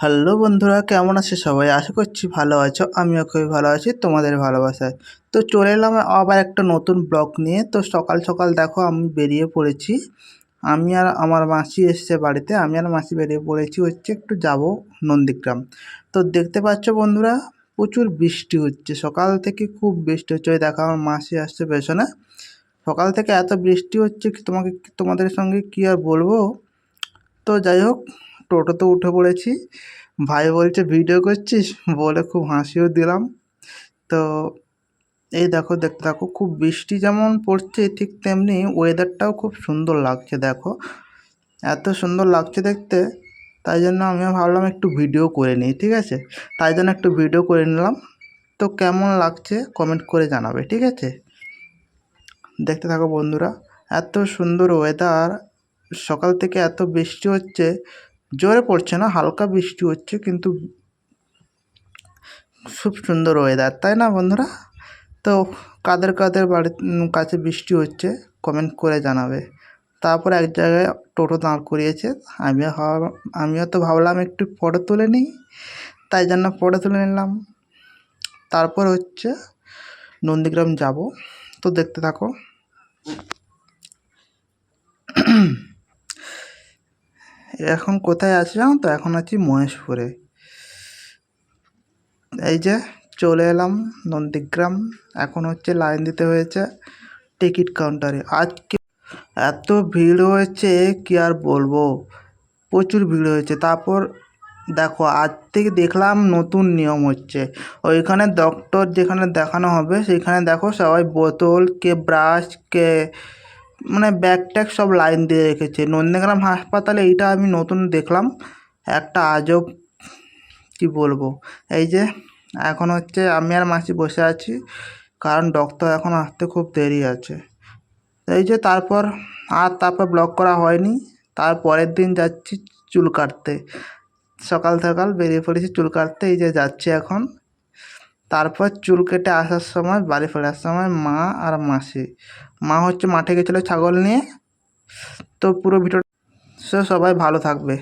Hello বন্ধুরা, কেমন আছে সবাই? আশা করছি ভালো আছো, আমিও খুবই ভালো আছি, তোমাদের ভালোবাসায়। তো চলে এলাম আবার একটা নতুন ব্লগ নিয়ে। তো সকাল সকাল দেখো, আমি বেরিয়ে পড়েছি। আমি আর আমার মাসি এসছে বাড়িতে। আমি আর মাসি বেরিয়ে পড়েছি হচ্ছে একটু যাব নন্দীগ্রাম। তো দেখতে পাচ্ছ বন্ধুরা, প্রচুর বৃষ্টি হচ্ছে। সকাল থেকে খুব বৃষ্টি হচ্ছে। ওই দেখো, আমার মাসি আসছে পেছনে। সকাল থেকে এত বৃষ্টি হচ্ছে কি তোমাকে, তোমাদের সঙ্গে কি আর বলব? তো যাই হোক টোটোতে উঠে পড়েছি। ভাই বলছে, ভিডিও করছিস? বলে খুব হাসিও দিলাম। তো এই দেখো, দেখতে দেখো খুব বৃষ্টি যেমন পড়ছে ঠিক তেমনি ওয়েদারটাও খুব সুন্দর লাগছে, দেখো। এত সুন্দর লাগছে দেখতে, তাই জন্য আমিও ভাবলাম একটু ভিডিও করে নিই, ঠিক আছে? তাই জন্য একটু ভিডিও করে নিলাম। তো কেমন লাগছে কমেন্ট করে জানাবে, ঠিক আছে? দেখতে থাকো বন্ধুরা, এত সুন্দর ওয়েদার সকাল থেকে এত বৃষ্টি হচ্ছে জোরে পড়ছে না, হালকা বৃষ্টি হচ্ছে কিন্তু খুব সুন্দর ওয়েদার তাই না বন্ধুরা? তো কাদের কাদের বাড়ির কাছে বৃষ্টি হচ্ছে কমেন্ট করে জানাবে। তারপর এক জায়গায় টোটো দাঁড় করিয়েছে, আমিও আমিও তো ভাবলাম একটু ফটো তুলে নিই, তাই জন্য ফটো তুলে নিলাম। তারপর হচ্ছে নন্দীগ্রাম যাব, তো দেখতে থাকো। এখন কোথায় আছি জানো তো? এখন আছি মহেশপুরে। এই যে চলে এলাম নন্দীগ্রাম। এখন হচ্ছে লাইন দিতে হয়েছে টিকিট কাউন্টারে আজকে এত ভিড় হয়েছে, কি আর বলব? প্রচুর ভিড় হয়েছে। তারপর দেখো, আজ থেকে দেখলাম নতুন নিয়ম হচ্ছে। ওইখানে ডক্টর যেখানে দেখানো হবে, সেখানে দেখো সবাই বোতল, কে ব্রাশ কে মানে ব্যাগ ট্যাগ সব লাইন দিয়ে রেখেছে। নন্দীগ্রাম হাসপাতালে এইটা আমি নতুন দেখলাম। একটা আজব কি বলব? এই যে, এখন হচ্ছে আমি আর মাসি বসে আছি, কারণ ডক্টর এখন আসতে খুব দেরি আছে। এই যে তারপর আর তারপর ব্লক করা হয়নি, তার পরের দিন যাচ্ছি চুল কাটতে। সকাল সকাল বেরিয়ে পড়েছি চুল কাটতে, এই যে যাচ্ছি এখন। তারপর চুল কেটে আসার সময়, বাড়ি ফেরার সময় মা আর মাসি। মা হচ্ছে মাঠে গেছিল ছাগল নিয়ে। তো পুরো ভিডিও সবাই ভালো থাকবে।